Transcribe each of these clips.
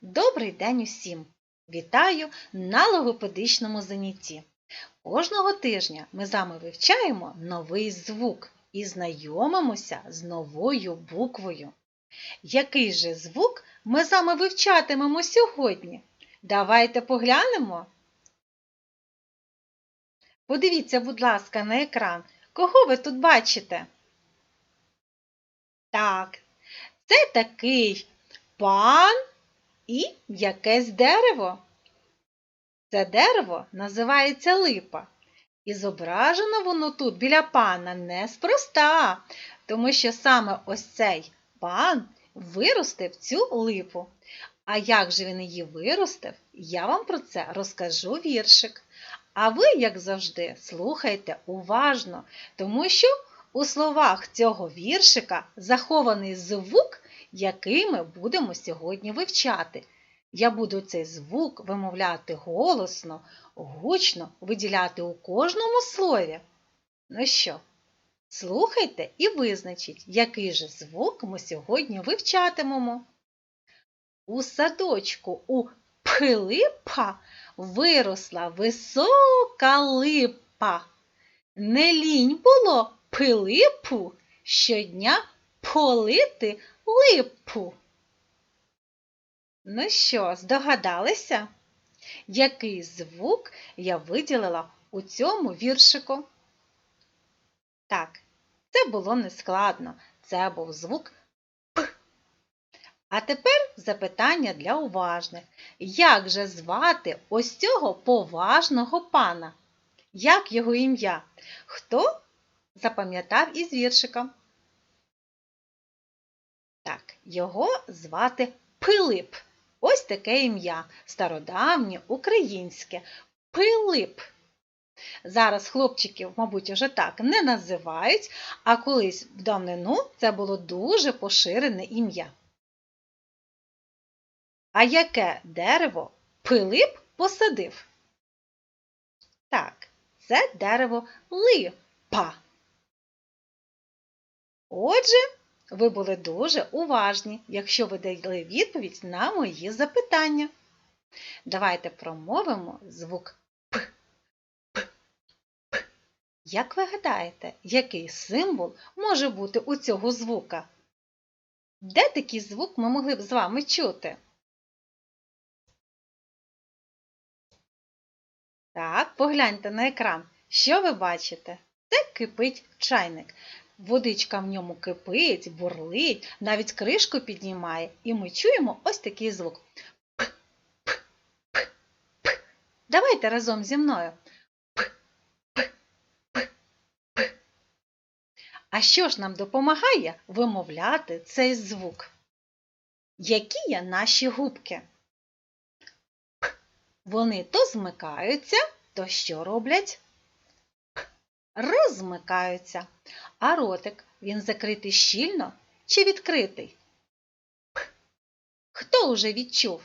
Добрий день усім! Вітаю на логопедичному занятті. Кожного тижня ми з вами вивчаємо новий звук і знайомимося з новою буквою. Який же звук ми з вами вивчатимемо сьогодні? Давайте поглянемо. Подивіться, будь ласка, на екран. Кого ви тут бачите? Так, це такий пан і якесь дерево. Це дерево називається липа. І зображено воно тут біля пана неспроста, тому що саме ось цей пан виростив цю липу. А як же він її виростив, я вам про це розкажу віршик. А ви, як завжди, слухайте уважно, тому що у словах цього віршика захований звук, який ми будемо сьогодні вивчати. Я буду цей звук вимовляти голосно, гучно виділяти у кожному слові. Ну що, слухайте і визначіть, який же звук ми сьогодні вивчатимемо. У садочку у Пилипа виросла висока липа. Не лінь було Пилипу щодня полити липу. Ну що, здогадалися, який звук я виділила у цьому віршику? Так, це було нескладно. Це був звук П. А тепер запитання для уважних. Як же звати ось цього поважного пана? Як його ім'я? Хто запам'ятав із віршика? Так, його звати Пилип. Ось таке ім'я стародавнє українське Пилип. Зараз хлопчиків, мабуть, вже так не називають, а колись в давнину це було дуже поширене ім'я. А яке дерево Пилип посадив? Так, це дерево липа. Отже, ви були дуже уважні, якщо ви дали відповідь на мої запитання. Давайте промовимо звук П. П. П. Як ви гадаєте, який символ може бути у цього звука? Де такий звук ми могли б з вами чути? Так, погляньте на екран. Що ви бачите? Це кипить чайник. Водичка в ньому кипить, бурлить, навіть кришку піднімає, і ми чуємо ось такий звук. Давайте разом зі мною. А що ж нам допомагає вимовляти цей звук? Які є наші губки? Вони то змикаються, то що роблять? розмикаються. А ротик він закритий щільно чи відкритий? Хто вже відчув?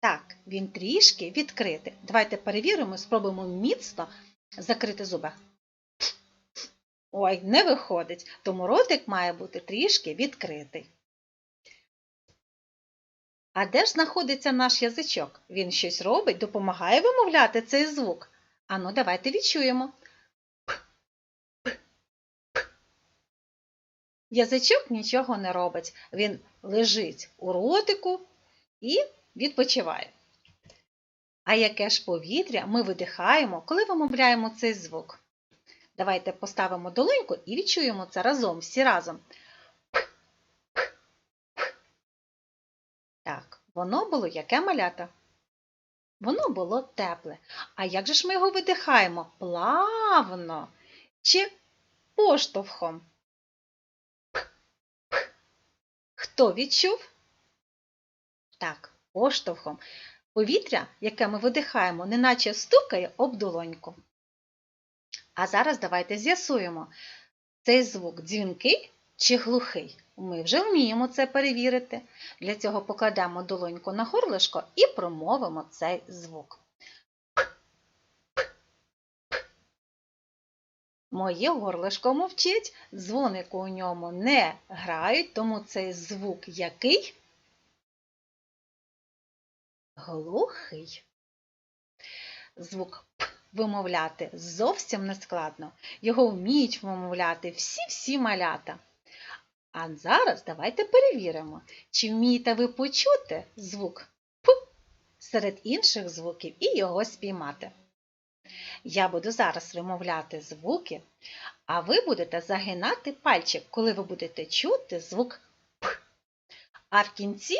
Так, він трішки відкритий. Давайте перевіримо, спробуємо міцно закрити зуби. Ой, не виходить, тому ротик має бути трішки відкритий. А де ж знаходиться наш язичок? Він щось робить, допомагає вимовляти цей звук. Ану, давайте відчуємо. Язичок нічого не робить. Він лежить у ротику і відпочиває. А яке ж повітря ми видихаємо, коли вимовляємо цей звук? Давайте поставимо долоньку і відчуємо це разом, всі разом. Так, воно було яке малята? Воно було тепле. А як же ж ми його видихаємо? Плавно чи поштовхом? Хто відчув? Так, поштовхом. Повітря, яке ми видихаємо, неначе стукає об долоньку. А зараз давайте з'ясуємо, цей звук дзвінкий чи глухий. Ми вже вміємо це перевірити. Для цього покладемо долоньку на горлишко і промовимо цей звук. Моє горлишко мовчить, дзвоники у ньому не грають, тому цей звук який? глухий. Звук П вимовляти зовсім не складно. Його вміють вимовляти всі-всі малята. А зараз давайте перевіримо, чи вмієте ви почути звук П серед інших звуків і його спіймати. Я буду зараз вимовляти звуки, а ви будете загинати пальчик, коли ви будете чути звук П. А в кінці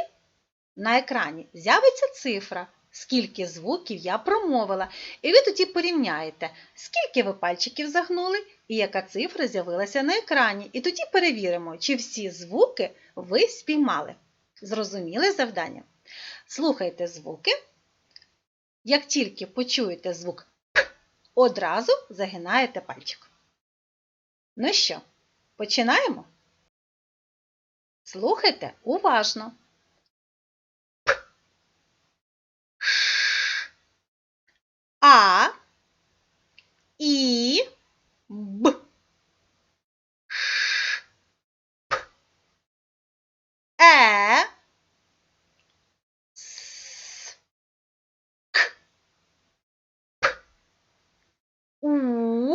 на екрані з'явиться цифра, скільки звуків я промовила, і ви тоді порівняєте, скільки ви пальчиків загнули і яка цифра з'явилася на екрані. І тоді перевіримо, чи всі звуки ви спіймали. Зрозуміли завдання? Слухайте звуки. Як тільки почуєте звук одразу загинаєте пальчик. Ну що, починаємо? Слухайте уважно. П. Ш. А. І. Б. Ш. П. Е. С. К. П. У.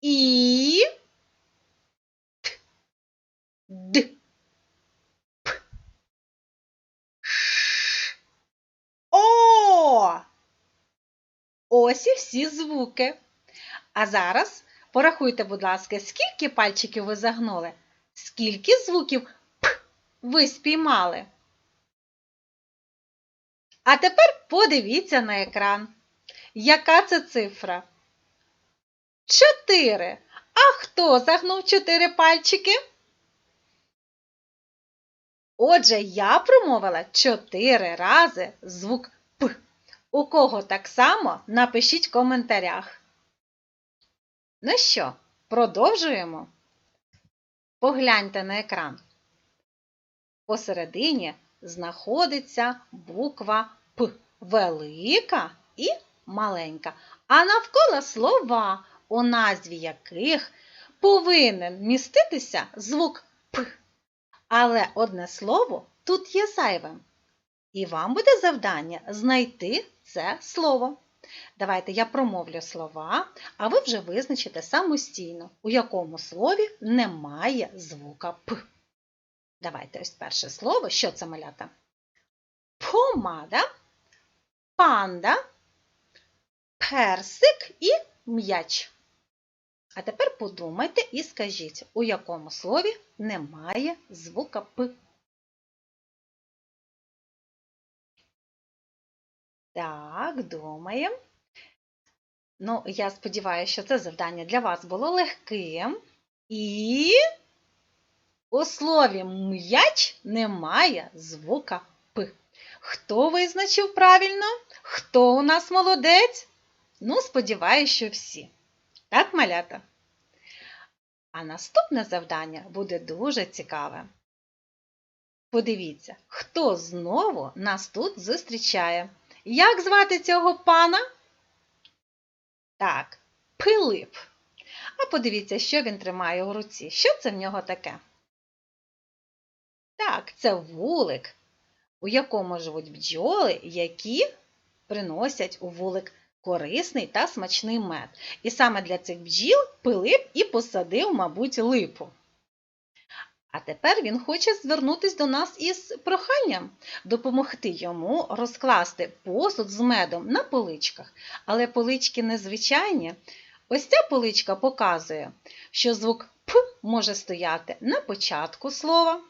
І. Т. Д. П. Ш. О. Ось і всі звуки. А зараз порахуйте, будь ласка, скільки пальчиків ви загнули, скільки звуків П ви спіймали. А тепер подивіться на екран. Яка це цифра? Чотири. А хто загнув чотири пальчики? Отже, я промовила чотири рази звук П. У кого так само напишіть в коментарях. Ну що, продовжуємо? Погляньте на екран. Посередині знаходиться буква П велика і маленька, а навколо слова, у назві яких повинен міститися звук П. Але одне слово тут є зайвим. І вам буде завдання знайти це слово. Давайте я промовлю слова, а ви вже визначите самостійно, у якому слові немає звука П. Давайте ось перше слово. Що це малята? Помада, панда, персик і м'яч. А тепер подумайте і скажіть, у якому слові немає звука П. Так, думаємо. Ну, я сподіваюся, що це завдання для вас було легким. І у слові м'яч немає звука П. Хто визначив правильно? Хто у нас молодець? Ну, сподіваюся, що всі. Так, малята? А наступне завдання буде дуже цікаве. Подивіться, хто знову нас тут зустрічає. Як звати цього пана? Так, Пилип. А подивіться, що він тримає у руці. Що це в нього таке? Так, це вулик, у якому живуть бджоли, які приносять у вулик корисний та смачний мед. І саме для цих бджіл Пилип і посадив, мабуть, липу. А тепер він хоче звернутися до нас із проханням допомогти йому розкласти посуд з медом на поличках. Але полички незвичайні. Ось ця поличка показує, що звук П може стояти на початку слова.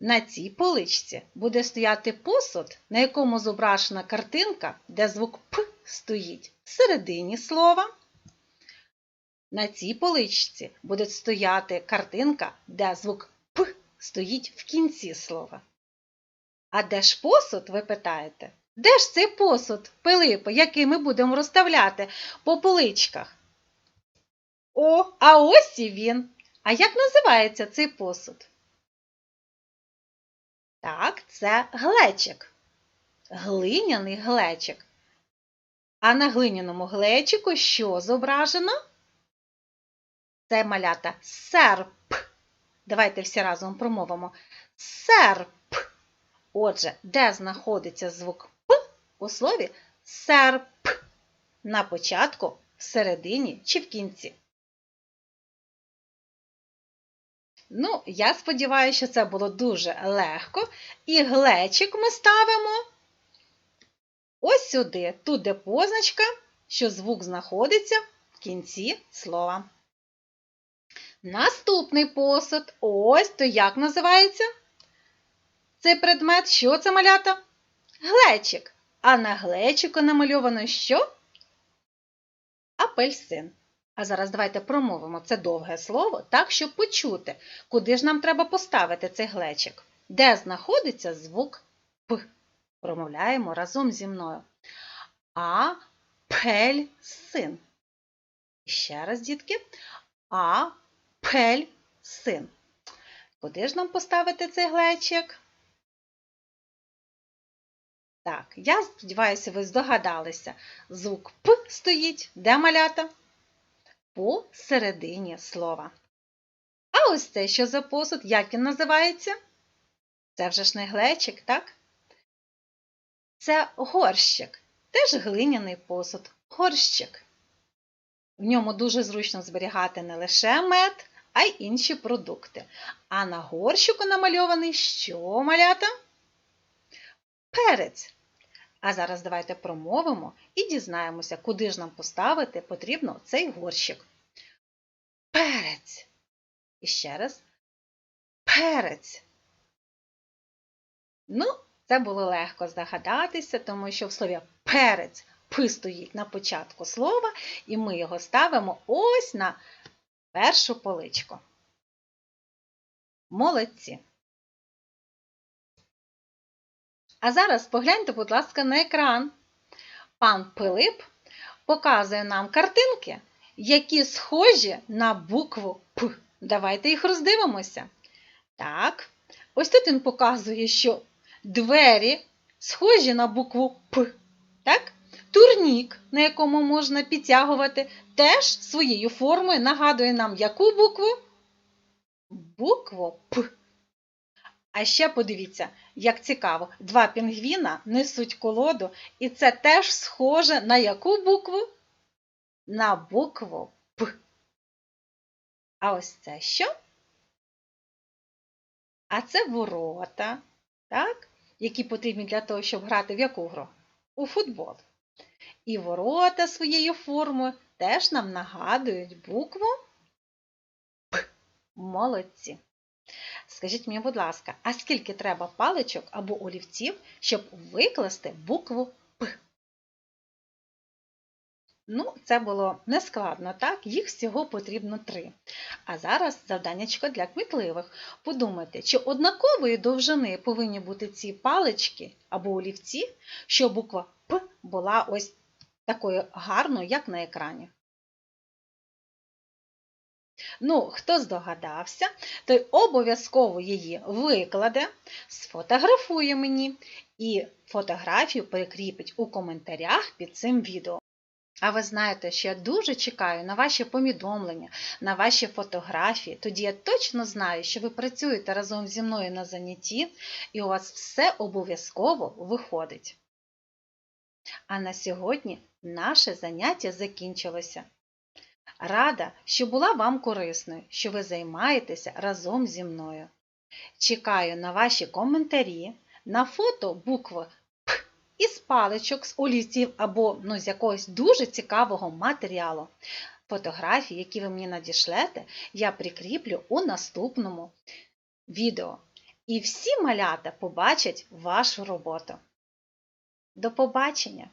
На цій поличці буде стояти посуд, на якому зображена картинка, де звук П стоїть всередині слова. На цій поличці буде стояти картинка, де звук П стоїть в кінці слова. А де ж посуд, ви питаєте? Де ж цей посуд, Пилипо, який ми будемо розставляти по поличках? О, а ось і він. А як називається цей посуд? Так, це глечик. Глиняний глечик. А на глиняному глечику що зображено? Це малята серп. Давайте всі разом промовимо. Серп. Отже, де знаходиться звук П у слові серп на початку, всередині чи в кінці? Ну, я сподіваюся, що це було дуже легко. І глечик ми ставимо ось сюди, тут де позначка, що звук знаходиться в кінці слова. Наступний посуд. Ось то як називається? Цей предмет, що це малята? Глечик. А на глечику намальовано що? Апельсин. А зараз давайте промовимо це довге слово так, щоб почути, куди ж нам треба поставити цей глечик. Де знаходиться звук П. Промовляємо разом зі мною. А-пель-син. Ще раз, дітки. А-пель-син. Куди ж нам поставити цей глечик? Так, я сподіваюся, ви здогадалися. Звук П стоїть. Де малята? Посередині слова. А ось це що за посуд, як він називається? Це вже ж не глечик, так? Це горщик, теж глиняний посуд, горщик. В ньому дуже зручно зберігати не лише мед, а й інші продукти. А на горщику намальований що малята? Перець. А зараз давайте промовимо і дізнаємося, куди ж нам поставити потрібно цей горщик. Перець. І ще раз. Перець. Ну, це було легко здогадатися, тому що в слові перець пи стоїть на початку слова, і ми його ставимо ось на першу поличку. Молодці. А зараз погляньте, будь ласка, на екран. Пан Пилип показує нам картинки, які схожі на букву П. Давайте їх роздивимося. Так, ось тут він показує, що двері схожі на букву П. Так? Турнік, на якому можна підтягувати, теж своєю формою нагадує нам яку букву? Букву П. А ще подивіться, як цікаво, два пінгвіна несуть колоду, і це теж схоже на яку букву? На букву П. А ось це що? А це ворота, так? які потрібні для того, щоб грати в яку гру? У футбол. І ворота своєю формою теж нам нагадують букву П. Молодці. Скажіть мені, будь ласка, а скільки треба паличок або олівців, щоб викласти букву П? Ну, це було нескладно, так? Їх всього потрібно три. А зараз завданнячко для кмітливих. Подумайте, чи однакової довжини повинні бути ці палички або олівці, щоб буква П була ось такою гарною, як на екрані. Ну, хто здогадався, той обов'язково її викладе, сфотографує мені і фотографію прикріпить у коментарях під цим відео. А ви знаєте, що я дуже чекаю на ваші повідомлення, на ваші фотографії. Тоді я точно знаю, що ви працюєте разом зі мною на занятті, і у вас все обов'язково виходить. А на сьогодні наше заняття закінчилося. Рада, що була вам корисною, що ви займаєтеся разом зі мною. Чекаю на ваші коментарі, на фото букви П із паличок, з олівців або ну, з якогось дуже цікавого матеріалу. Фотографії, які ви мені надішлете, я прикріплю у наступному відео. І всі малята побачать вашу роботу. До побачення!